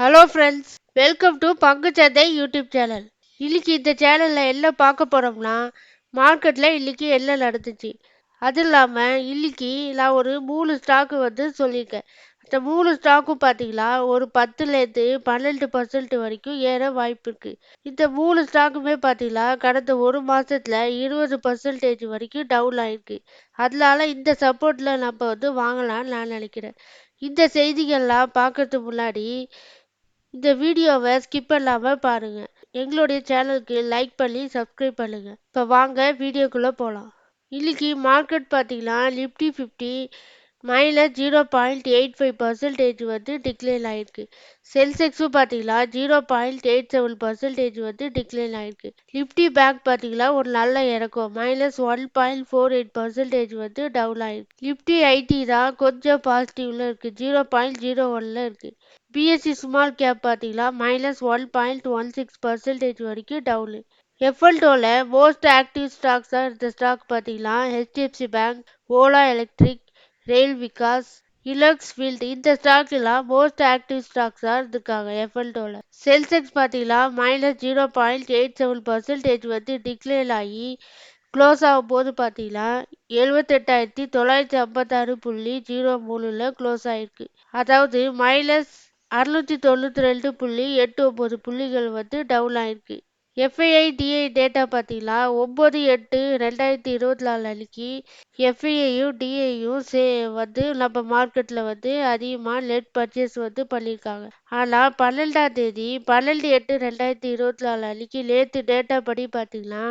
Hello friends welcome to பங்குச்சந்தை YouTube channel இன்னைக்கு இந்த சேனலில் என்ன பார்க்க போகிறோம்னா மார்க்கெட்டில் இன்னைக்கு என்ன நடந்துச்சு? அது இல்லாமல் இன்னைக்கு நான் ஒரு மூணு ஸ்டாக்கு வந்து சொல்லியிருக்கேன். அந்த மூணு ஸ்டாக்கும் பார்த்தீங்களா ஒரு பத்துலேருந்து பன்னெண்டு பர்சன்ட் வரைக்கும் ஏற வாய்ப்பு இருக்குது இந்த மூணு ஸ்டாக்குமே பார்த்தீங்களா கடந்த ஒரு மாதத்தில் இருபது பர்சன்டேஜ் வரைக்கும் டவுன் ஆகிருக்கு அதனால இந்த சப்போர்ட்டில் நம்ம வந்து வாங்கலாம்னு நான் நினைக்கிறேன். இந்த செய்திகள்லாம் பார்க்கறதுக்கு முன்னாடி இந்த வீடியோவை ஸ்கிப் பண்ணாமல் பாருங்கள் எங்களுடைய சேனலுக்கு லைக் பண்ணி சப்ஸ்கிரைப் பண்ணுங்கள் இப்போ வாங்க வீடியோக்குள்ளே போகலாம் இன்றைக்கி மார்க்கெட் பார்த்தீங்கன்னா Nifty fifty minus zero point eight five percentage வந்து டிக்ளைன் ஆகிருக்கு சென்செக்ஸும் பார்த்தீங்கன்னா zero point eight seven percentage வந்து டிக்ளைன் ஆகிருக்கு நிஃப்டி பேங்க் பார்த்தீங்கன்னா ஒரு நல்ல இறக்கம். Minus one point four eight percentage வந்து டவுன் ஆகிருக்கு நிஃப்டி ஐடி தான் கொஞ்சம் பாசிட்டிவில் இருக்குது ஜீரோ பாயிண்ட் ஜீரோ ஒன்ல இருக்குது பிஎஸ்சி ஸ்மால் கேப் பார்த்தீங்கன்னா minus one point one six percentage வரைக்கும் டவுனு எஃப்எல்டோவில் மோஸ்ட் ஆக்டிவ் ஸ்டாக்ஸாக இருந்த ஸ்டாக் பார்த்தீங்கன்னா HDFC bank Ola electric rail Vikas இலக்ஸ் field இந்த ஸ்டாக்லாம் மோஸ்ட் ஆக்டிவ் ஸ்டாக்ஸாக இருந்திருக்காங்க எஃப்எல்டோவில் செல்செக்ஸ் பார்த்தீங்கன்னா minus zero point eight seven percentage வந்து டிக்ளேர் ஆகி க்ளோஸ் ஆகும் போது பார்த்தீங்கன்னா எழுபத்தெட்டாயிரத்தி தொள்ளாயிரத்தி ஐம்பத்தாறு புள்ளி ஜீரோ மூணில் க்ளோஸ் ஆகிருக்கு அதாவது மைனஸ் அறுநூற்றி தொண்ணூற்றி ரெண்டு புள்ளி எட்டு ஒம்பது புள்ளிகள் வந்து டவுன் ஆயிருக்கு. எஃப்ஐஐ டிஐ டேட்டா பார்த்தீங்கன்னா ஒம்பது எட்டு ரெண்டாயிரத்தி இருபத்தி நாலு அன்னைக்கு எஃப்ஐயையும் டிஐயும் சே வந்து நம்ம மார்க்கெட்டில் வந்து அதிகமாக நெட் பர்ச்சேஸ் வந்து பண்ணியிருக்காங்க. ஆனால் பன்னெண்டாம் தேதி பன்னெண்டு எட்டு ரெண்டாயிரத்தி இருபத்தி நாலு அன்னைக்கு நேற்று டேட்டா படி பார்த்தீங்கன்னா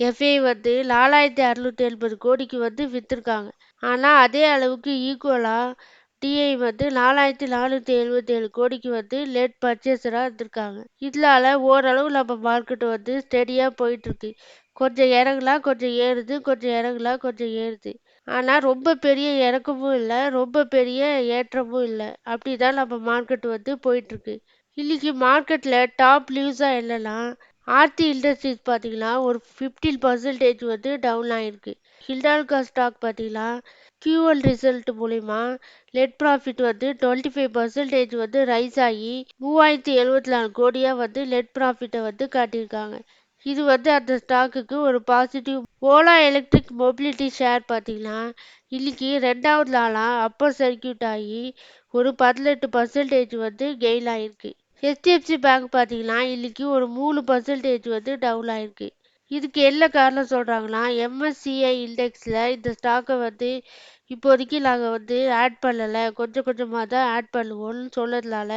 எஃப்ஐ வந்து நாலாயிரத்தி அறுநூற்றி எண்பது கோடிக்கு வந்து விற்றுருக்காங்க ஆனால் அதே அளவுக்கு ஈக்குவலாக டிஐ வந்து நாலாயிரத்தி நானூற்றி எழுபத்தி ஏழு கோடிக்கு வந்து லெட் பர்ச்சேஸராக இருந்திருக்காங்க. இதனால ஓரளவு நம்ம மார்க்கெட் வந்து ஸ்டெடியாக போயிட்டுருக்கு. கொஞ்சம் இறங்கலாம் கொஞ்சம் ஏறுது கொஞ்சம் இறங்கலாம் கொஞ்சம் ஏறுது. ஆனால் ரொம்ப பெரிய இறக்கமும் இல்லை ரொம்ப பெரிய ஏற்றமும் இல்லை. அப்படி தான் நம்ம மார்க்கெட் வந்து போயிட்டுருக்கு. இன்றைக்கி மார்க்கெட்டில் டாப் நியூஸாக என்னென்னா ஆர்த்தி இண்டஸ்ட்ரீஸ் பார்த்தீங்கன்னா ஒரு ஃபிஃப்டீன் பர்சன்டேஜ் வந்து டவுன் ஆகிருக்கு ஹில்டால்கா ஸ்டாக் பார்த்தீங்கன்னா கியூஎல் ரிசல்ட் மூலிமா நெட் ப்ராஃபிட் வந்து டுவெண்ட்டி ஃபைவ் பர்சன்டேஜ் வந்து ரைஸ் ஆகி மூவாயிரத்தி எழுபத்தி நாலு கோடியாக வந்து நெட் ப்ராஃபிட்டை வந்து காட்டியிருக்காங்க. இது வந்து அந்த ஸ்டாக்குக்கு ஒரு positive Ola electric mobility share பார்த்தீங்கன்னா இன்னைக்கு ரெண்டாவது நாளாக அப்பர் சர்க்கியூட் ஆகி ஒரு பதினெட்டு பர்சன்டேஜ் வந்து கெயின் ஆகிருக்கு ஹெச்டிஎஃப்சி பேங்க் பார்த்தீங்கன்னா இன்னைக்கு ஒரு மூணு பர்சன்டேஜ் வந்து டவுன் ஆகிருக்கு இதுக்கு என்ன காரணம் சொல்கிறாங்கன்னா எம்எஸ்சிஐ இண்டெக்ஸில் இந்த ஸ்டாக்கை வந்து இப்போதைக்கு நாங்கள் வந்து ஆட் பண்ணலை. கொஞ்சம் கொஞ்சமாக தான் ஆட் பண்ணுவோம்னு சொன்னதுனால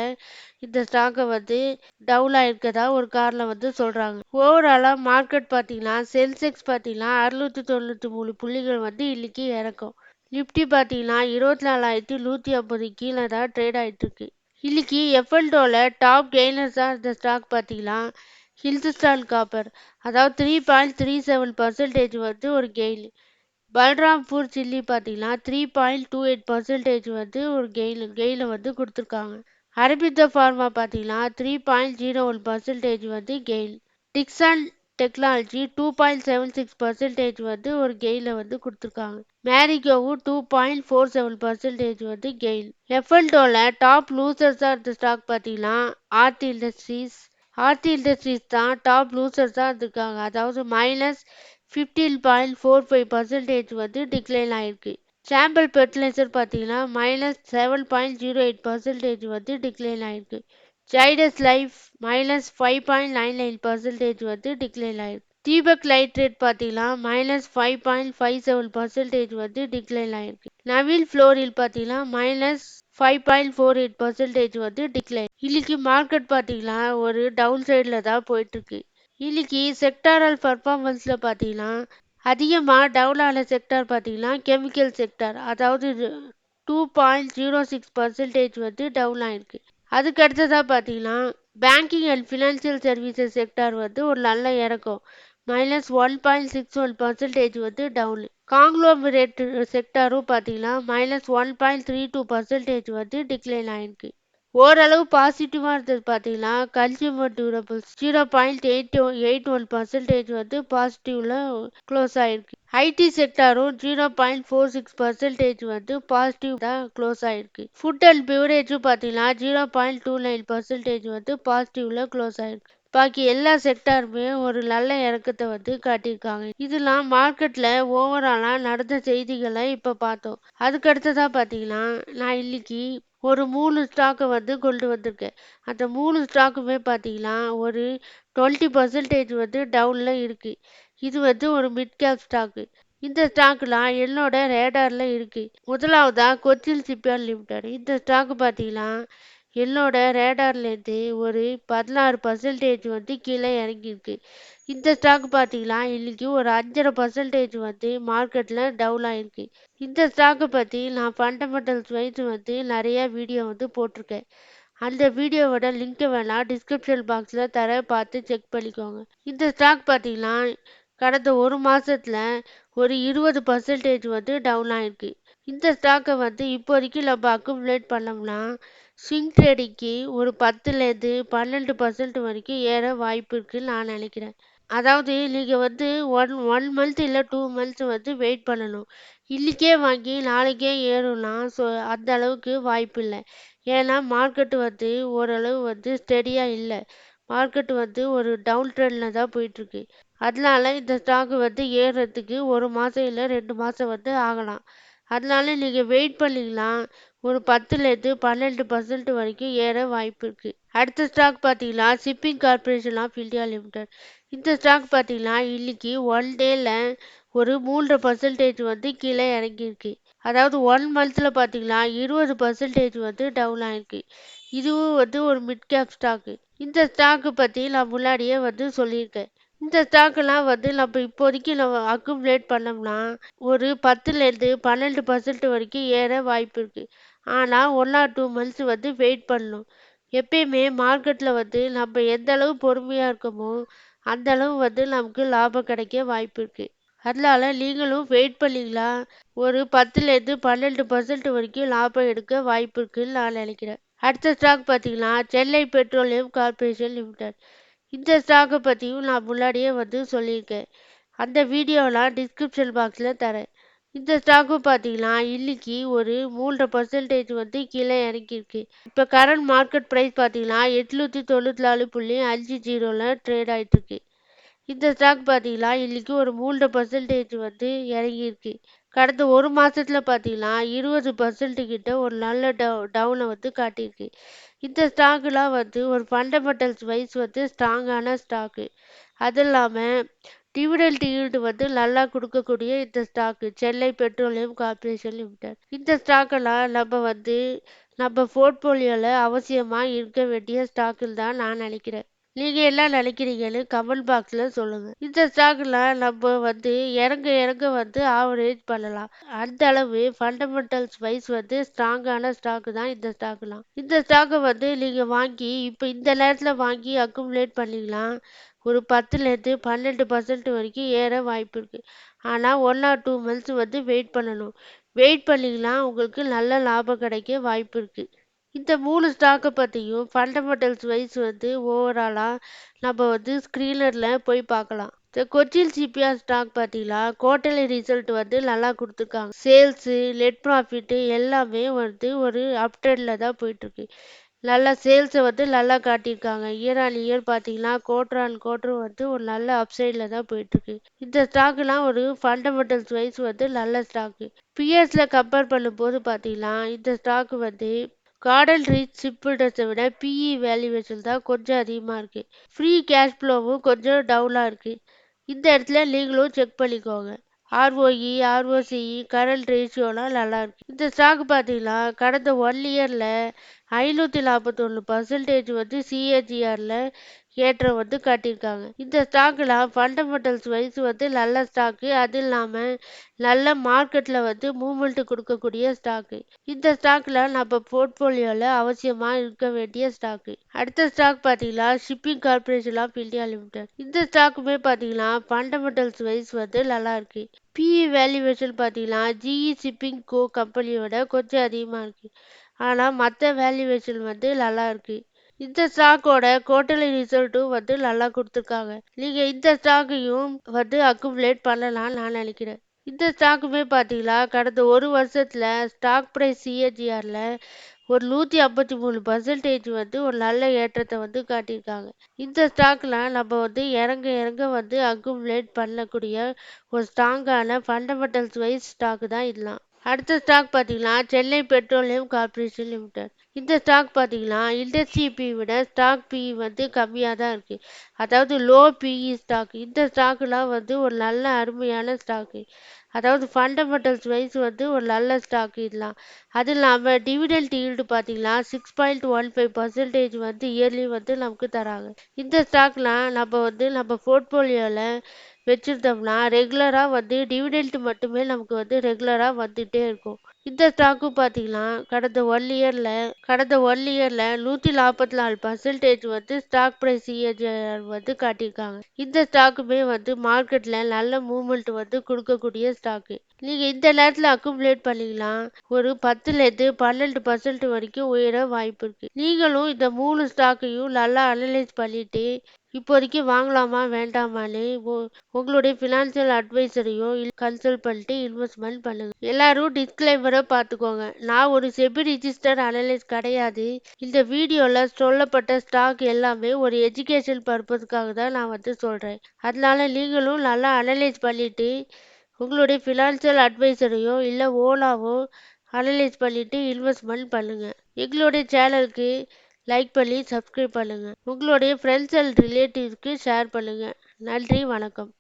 இந்த ஸ்டாக்கை வந்து டவுன் ஆகிருக்கதா ஒரு காரணம் வந்து சொல்கிறாங்க ஓவராலாக மார்க்கெட் பார்த்தீங்கன்னா சென்செக்ஸ் பார்த்தீங்கன்னா அறுநூற்றி தொண்ணூற்றி மூணு புள்ளிகள் வந்து இன்றைக்கி இறக்கும். நிஃப்டி பார்த்தீங்கன்னா இருபத்தி நாலாயிரத்தி நூற்றி ஐம்பது கீழே தான் ட்ரேட் ஆகிட்டுருக்கு இன்றைக்கி எஃப்எல்டோவில் டாப் கெய்னர்ஸாக இருந்த ஸ்டாக் பார்த்தீங்கன்னா ஹிந்துஸ்தான் காப்பர். அதாவது three point three seven percentage வந்து ஒரு கெயின் பல்ராம்பூர் சில்லி பார்த்தீங்கன்னா three point two eight percentage வந்து ஒரு கெயின் கெயினை வந்து கொடுத்துருக்காங்க. அரபிந்த ஃபார்மா பார்த்தீங்கன்னா three point zero one percentage வந்து gain Dixon technology two point seven six percentage வந்து ஒரு கெயினை வந்து கொடுத்துருக்காங்க. மேரிகோவும் two point four seven percentage வந்து கெயின் எஃப்எல்டோவில் டாப் லூசர்ஸாக இருந்த ஸ்டாக் பார்த்தீங்கன்னா ஆர்டி இண்டஸ்ட்ரீஸ் ஆர்த்தி இண்டஸ்ட்ரீஸ் தான் டாப் லூசர்ஸாக இருந்திருக்காங்க. அதாவது minus fifteen point four five percentage வந்து டிக்ளைன் ஆகிருக்கு சாம்பிள் ஃபெர்டிலைசர் பார்த்தீங்கன்னா minus seven point zero eight percentage வந்து டிக்ளைன் ஆகிருக்கு Zydus life minus five point nine nine percentage வந்து டிக்ளைன் ஆகிருக்கு தீபக் லைட்ரேட் பார்த்தீங்கன்னா minus five point five seven percentage வந்து decline ஆகிருக்கு நவீன் ஃப்ளோரில் பார்த்தீங்கன்னா minus five point four eight percentage வந்து டிக்ளைன் இன்னைக்கு மார்க்கெட் பார்த்தீங்கன்னா ஒரு டவுன் சைடில் தான் போயிட்டுருக்கு. இன்னைக்கு செக்டாரல் பர்ஃபார்மன்ஸில் பார்த்தீங்கன்னா அதிகமாக டவுன் ஆன செக்டார் பார்த்தீங்கன்னா கெமிக்கல் செக்டார் அதாவது two point zero six percentage வந்து டவுன் ஆகிருக்கு அதுக்கு அடுத்ததாக பார்த்தீங்கன்னா banking and financial services sector வந்து ஒரு நல்ல இறக்கம். Minus one point six one percentage வந்து டவுனு காங்க்ளோமரேட் செக்டாரும் பார்த்தீங்கன்னா minus one point three two percentage வந்து டிக்ளைன் ஆயிருக்கு. ஓரளவு பாசிட்டிவாக இருந்தது பார்த்தீங்கன்னா consumer durables zero point eight eight one percentage வந்து பாசிட்டிவ்ல க்ளோஸ் ஆயிருக்கு. IT செக்டாரும் zero point four six percentage வந்து பாசிட்டிவ் தான் க்ளோஸ் ஆயிருக்கு. ஃபுட் அண்ட் பிவரேஜும் பார்த்தீங்கன்னா zero point two nine percentage வந்து பாசிட்டிவ்ல க்ளோஸ் ஆயிருக்கு. பாக்கி எல்லா செக்டாருமே ஒரு நல்ல இறக்கத்தை வந்து காட்டியிருக்காங்க. இதெல்லாம் மார்க்கெட்ல ஓவராலா நடந்த செய்திகளை இப்ப பார்த்தோம். அதுக்கடுத்ததாக பார்த்தீங்கன்னா பாத்தீங்கன்னா நான் இன்னைக்கு ஒரு மூணு ஸ்டாக்கை வந்து கொண்டு வந்திருக்கேன். அந்த மூணு ஸ்டாக்குமே பார்த்தீங்கன்னா ஒரு டுவெண்ட்டி பர்சன்டேஜ் வந்து டவுனில் இருக்குது இது வந்து ஒரு மிட் கேப் ஸ்டாக்கு இந்த ஸ்டாக்லாம் என்னோட ரேடாரில் இருக்குது முதலாவதாக கொச்சின் சிப்யார்ட் லிமிடெட் இந்த ஸ்டாக்கு பார்த்தீங்கன்னா என்னோட ரேடார்லேருந்து ஒரு பதினாறு பர்சன்டேஜ் வந்து கீழே இறங்கியிருக்கு. இந்த ஸ்டாக் பார்த்தீங்கன்னா இன்னைக்கு ஒரு அஞ்சரை பர்சன்டேஜ் வந்து மார்க்கெட்டில் டவுன் ஆகிருக்கு இந்த ஸ்டாக்கை பற்றி நான் ஃபண்டமெண்டல்ஸ் வைஸ் வந்து நிறைய வீடியோ வந்து போட்டிருக்கேன். அந்த வீடியோவோட லிங்க்கை வேணால் டிஸ்கிரிப்ஷன் பாக்ஸில் தர பார்த்து செக் பண்ணிக்கோங்க. இந்த ஸ்டாக் பார்த்தீங்கன்னா கடந்த ஒரு மாதத்தில் ஒரு இருபது பர்சன்டேஜ் வந்து டவுன் ஆகிருக்கு இந்த ஸ்டாக்கை வந்து இப்போதைக்கு நம்ம அக்குமுலேட் பண்ணோம்னா ஸ்விங் ட்ரேடிங்க்கு ஒரு பத்துலேருந்து பன்னெண்டு பர்சன்ட் வரைக்கும் ஏற வாய்ப்பு இருக்குன்னு நான் நினைக்கிறேன். அதாவது நீங்கள் வந்து ஒன் ஒன் மந்த் இல்லை டூ மந்த்ஸ் வந்து வெயிட் பண்ணணும். இன்றைக்கே வாங்கி நாளைக்கே ஏறும்னா ஸோ அந்த அளவுக்கு வாய்ப்பு இல்லை. ஏன்னா மார்க்கெட்டு வந்து ஓரளவு வந்து ஸ்டெடியாக இல்லை. மார்க்கெட் வந்து ஒரு டவுன் ட்ரெண்டில் தான் போயிட்டுருக்கு. அதனால இந்த ஸ்டாக் வந்து ஏறுறதுக்கு ஒரு மாதம் இல்லை ரெண்டு மாதம் வந்து ஆகலாம். அதனால நீங்கள் வெயிட் பண்ணிங்கன்னா ஒரு பத்துலேருந்து பன்னெண்டு பர்சன்ட் வரைக்கும் ஏற வாய்ப்பு இருக்குது அடுத்த ஸ்டாக் பார்த்தீங்கன்னா shipping corporation of India limited இந்த ஸ்டாக் பார்த்தீங்கன்னா இன்னைக்கு ஒன் டேல ஒரு மூன்றரை பர்சன்டேஜ் வந்து கீழே இறங்கியிருக்கு. அதாவது ஒன் மந்த்தில் பார்த்தீங்கன்னா இருபது பர்சன்டேஜ் வந்து டவுன் ஆகிருக்கு இதுவும் வந்து ஒரு மிட் கேப் ஸ்டாக்கு இந்த ஸ்டாக்கு பற்றி நான் முன்னாடியே வந்து சொல்லியிருக்கேன். இந்த ஸ்டாக்கெல்லாம் வந்து நம்ம இப்போதைக்கு நம்ம அக்குமுலேட் பண்ணோம்னா ஒரு பத்துலேருந்து பன்னெண்டு பர்சன்ட் வரைக்கும் ஏற வாய்ப்பு இருக்குது ஆனால் ஒன் ஆர் டூ மந்த்ஸ் வந்து வெயிட் பண்ணணும். எப்பயுமே மார்க்கெட்டில் வந்து நம்ம எந்த அளவு பொறுமையாக இருக்கோமோ அந்த அளவு வந்து நமக்கு லாபம் கிடைக்க வாய்ப்பு இருக்குது அதனால நீங்களும் வெயிட் பண்ணிங்களா ஒரு பத்துலேருந்து பன்னெண்டு பர்சன்ட் வரைக்கும் லாபம் எடுக்க வாய்ப்பு இருக்குதுன்னு நான் நினைக்கிறேன். அடுத்த ஸ்டாக் பார்த்தீங்கன்னா சென்னை பெட்ரோலியம் கார்பரேஷன் லிமிடெட் இந்த ஸ்டாக்கை பற்றியும் நான் முன்னாடியே வந்து சொல்லியிருக்கேன். அந்த வீடியோலாம் டிஸ்கிரிப்ஷன் பாக்ஸில் தரேன். இந்த ஸ்டாக்கும் பார்த்தீங்கன்னா இன்னைக்கு ஒரு மூன்றரை பர்சன்டேஜ் வந்து கீழே இறங்கியிருக்கு. இப்போ கரண்ட் மார்க்கெட் ப்ரைஸ் பார்த்தீங்கன்னா எட்நூற்றி தொண்ணூற்றி நாலு புள்ளி அஞ்சு ஜீரோவில் ட்ரேட் ஆகிட்டுருக்கு இந்த ஸ்டாக் பார்த்தீங்கன்னா இன்னைக்கு ஒரு மூன்றரை பர்சன்டேஜ் வந்து இறங்கியிருக்கு. கடந்த ஒரு மாதத்தில் பார்த்தீங்கன்னா இருபது பர்சன்ட் கிட்ட ஒரு நல்ல டவு டவுனை வந்து காட்டியிருக்கு. இந்த ஸ்டாக்லாம் வந்து ஒரு ஃபண்டமெண்டல்ஸ் வைஸ் வந்து ஸ்ட்ராங்கான ஸ்டாக்கு அது இல்லாமல் டிவிடெண்ட் ஈல்டு வந்து நல்லா கொடுக்கக்கூடிய இந்த stock Chennai petroleum corporation limited இந்த ஸ்டாக்கெல்லாம் நம்ம வந்து நம்ம போர்ட்போலியோவில் அவசியமாக இருக்க வேண்டிய ஸ்டாக்குன்னு தான் நான் நினைக்கிறேன். நீங்க என்ன நினைக்கிறீங்கன்னு கமெண்ட் பாக்ஸ்ல சொல்லுங்க. இந்த ஸ்டாக்லாம் நம்ம வந்து இறங்க இறங்க வந்து ஆவரேஜ் பண்ணலாம். அந்த அளவு ஃபண்டமெண்டல்ஸ் வைஸ் வந்து ஸ்ட்ராங்கான ஸ்டாக் தான் இந்த ஸ்டாக்லாம் இந்த ஸ்டாக்கை வந்து நீங்க வாங்கி இப்போ இந்த நேரத்தில் வாங்கி அக்குமுலேட் பண்ணிக்கலாம். ஒரு பத்துலேருந்து பன்னெண்டு பர்சன்ட் வரைக்கும் ஏற வாய்ப்பு இருக்கு. ஆனால் ஒன் ஆர் டூ மந்த்ஸ் வந்து வெயிட் பண்ணணும். வெயிட் பண்ணிங்கன்னா உங்களுக்கு நல்ல லாபம் கிடைக்க வாய்ப்பு இருக்குது இந்த மூணு ஸ்டாக்கை பற்றியும் ஃபண்டமெண்டல்ஸ் வைஸ் வந்து ஓவராலாக நம்ம வந்து ஸ்க்ரீனரில் போய் பார்க்கலாம். இந்த கொச்சின் சிபிஆர் ஸ்டாக் பார்த்தீங்கன்னா குவார்டர்லி ரிசல்ட் வந்து நல்லா கொடுத்துருக்காங்க. சேல்ஸு நெட் ப்ராஃபிட்டு எல்லாமே வந்து ஒரு அப்டேட்டில் தான் போயிட்டுருக்கு. நல்லா சேல்ஸை வந்து நல்லா காட்டியிருக்காங்க. இயர் ஆன் இயர் பார்த்தீங்கன்னா குவார்டர் ஆன் குவார்டர் வந்து ஒரு நல்ல அப்சைடில் தான் போயிட்டுருக்கு. இந்த ஸ்டாக்லாம் ஒரு ஃபண்டமெண்டல்ஸ் வைஸ் வந்து நல்ல ஸ்டாக்கு பிஎஸ்ல கம்பேர் பண்ணும்போது பார்த்தீங்கன்னா இந்த ஸ்டாக் வந்து கார்டன் ரீச் ஷிப்பில்டர்ஸை விட பிஇ வேல்யூவேஷன் தான் கொஞ்சம் அதிகமாக இருக்குது ஃப்ரீ கேஷ் ஃப்ளோவும் கொஞ்சம் டவுனாக இருக்குது இந்த இடத்துல நீங்களும் செக் பண்ணிக்கோங்க. ஆர்ஓஇ ஆர்ஓசிஇ கரண்ட் ரேஷியோலாம் நல்லாயிருக்கு இந்த ஸ்டாக் பார்த்தீங்கன்னா கடந்த ஒன் இயரில் ஐநூற்றி நாற்பத்தொன்று பர்சன்டேஜ் வந்து சிஏஜிஆரில் ஏற்றம் வந்து காட்டியிருக்காங்க. இந்த ஸ்டாக்லாம் ஃபண்டமெண்டல்ஸ் வைஸ் வந்து நல்ல ஸ்டாக்கு அது இல்லாமல் நல்ல மார்க்கெட்டில் வந்து மூவ்மெண்ட் கொடுக்கக்கூடிய ஸ்டாக்கு இந்த ஸ்டாக்கில் நம்ம போர்ட்ஃபோலியோவில் அவசியமாக இருக்க வேண்டிய ஸ்டாக்கு அடுத்த ஸ்டாக் பார்த்தீங்கன்னா Shipping Corporation of India Limited இந்த ஸ்டாக்குமே பார்த்தீங்கன்னா ஃபண்டமெண்டல்ஸ் வைஸ் வந்து நல்லா இருக்கு. பிஇ வேல்யூவேஷன் பார்த்தீங்கன்னா ஜிஇ ஷிப்பிங் கோ கம்பெனியோட கொஞ்சம் அதிகமாக இருக்குது ஆனால் மற்ற வேல்யூவேஷன் வந்து நல்லா இருக்குது இந்த ஸ்டாக்கோட குவார்டர்லி ரிசல்ட்டும் வந்து நல்லா கொடுத்துருக்காங்க. நீங்கள் இந்த ஸ்டாக்கையும் வந்து அக்குமுலேட் பண்ணலாம்னு நான் நினைக்கிறேன். இந்த ஸ்டாக்குமே பார்த்தீங்களா கடந்த ஒரு வருஷத்தில் ஸ்டாக் ப்ரைஸ் சிஎன்ஜிஆரில் ஒரு நூற்றி ஐம்பத்தி மூணு பர்சன்டேஜ் வந்து ஒரு நல்ல ஏற்றத்தை வந்து காட்டியிருக்காங்க. இந்த ஸ்டாக்ல நம்ம வந்து இறங்க இறங்க வந்து அக்குமுலேட் பண்ணக்கூடிய ஒரு ஸ்ட்ராங்கான ஃபண்டமெண்டல்ஸ் வைஸ் ஸ்டாக்கு தான் இதெல்லாம். அடுத்த ஸ்டாக் பார்த்தீங்கன்னா சென்னை பெட்ரோலியம் கார்பரேஷன் லிமிடெட் இந்த ஸ்டாக் பார்த்தீங்கன்னா இண்டஸ்ட்ரி பி விட ஸ்டாக் பி வந்து கம்மியாக தான் இருக்குது அதாவது லோ பிஇ ஸ்டாக் இந்த ஸ்டாக்குலாம் வந்து ஒரு நல்ல அருமையான ஸ்டாக்கு அதாவது ஃபண்டமெண்டல்ஸ் வைஸ் வந்து ஒரு நல்ல ஸ்டாக் இதெல்லாம். அது இல்லாமல் டிவிடெண்ட் ஈல்டு பார்த்தீங்கன்னா six point one five percentage வந்து இயர்லி வந்து நமக்கு தராங்க. இந்த ஸ்டாக்லாம் நம்ம வந்து நம்ம போர்ட்ஃபோலியோவில் வச்சுருந்தோம்னா ரெகுலராக வந்து டிவிடெண்ட் மட்டுமே நமக்கு வந்து ரெகுலராக வந்துகிட்டே இருக்கும். இந்த ஸ்டாக்கும் பார்த்தீங்கன்னா கடந்த ஒன் இயரில் கடந்த ஒன் இயரில் நூற்றி நாற்பத்தி நாலு பர்சன்டேஜ் வந்து ஸ்டாக் ப்ரைஸ் வந்து காட்டியிருக்காங்க. இந்த ஸ்டாக்குமே வந்து மார்க்கெட்டில் நல்ல மூவ்மெண்ட் வந்து கொடுக்கக்கூடிய ஸ்டாக்கு நீங்கள் இந்த நேரத்தில் அக்குமுலேட் பண்ணிக்கலாம் ஒரு பத்துலேருந்து பன்னெண்டு பர்சன்ட் வரைக்கும் உயர வாய்ப்பு இருக்குது நீங்களும் இந்த மூணு ஸ்டாக்கையும் நல்லா அனலைஸ் பண்ணிவிட்டு இப்போதைக்கு வாங்கலாமா வேண்டாமான்னு உங்களுடைய ஃபினான்ஷியல் அட்வைசரையும் கன்சல்ட் பண்ணிட்டு இன்வெஸ்ட்மெண்ட் பண்ணுங்க. எல்லாரும் டிஸ்கிளைமரை பார்த்துக்கோங்க நான் ஒரு செபி ரிஜிஸ்டர் அனலைஸ் கிடையாது. இந்த வீடியோவில் சொல்லப்பட்ட ஸ்டாக் எல்லாமே ஒரு எஜுகேஷன் பர்பஸ்க்காக தான் நான் வந்து சொல்கிறேன் அதனால நீங்களும் நல்லா அனலைஸ் பண்ணிவிட்டு உங்களுடைய ஃபினான்ஷியல் அட்வைசரையோ இல்லை ஓலாவோ அனலைஸ் பண்ணிவிட்டு இன்வெஸ்ட்மெண்ட் பண்ணுங்கள் எங்களுடைய சேனலுக்கு லைக் பண்ணி சப்ஸ்கிரைப் பண்ணுங்கள் உங்களுடைய ஃப்ரெண்ட்ஸ் அண்ட் ரிலேட்டிவ்ஸ்க்கு ஷேர் பண்ணுங்கள் நன்றி வணக்கம்.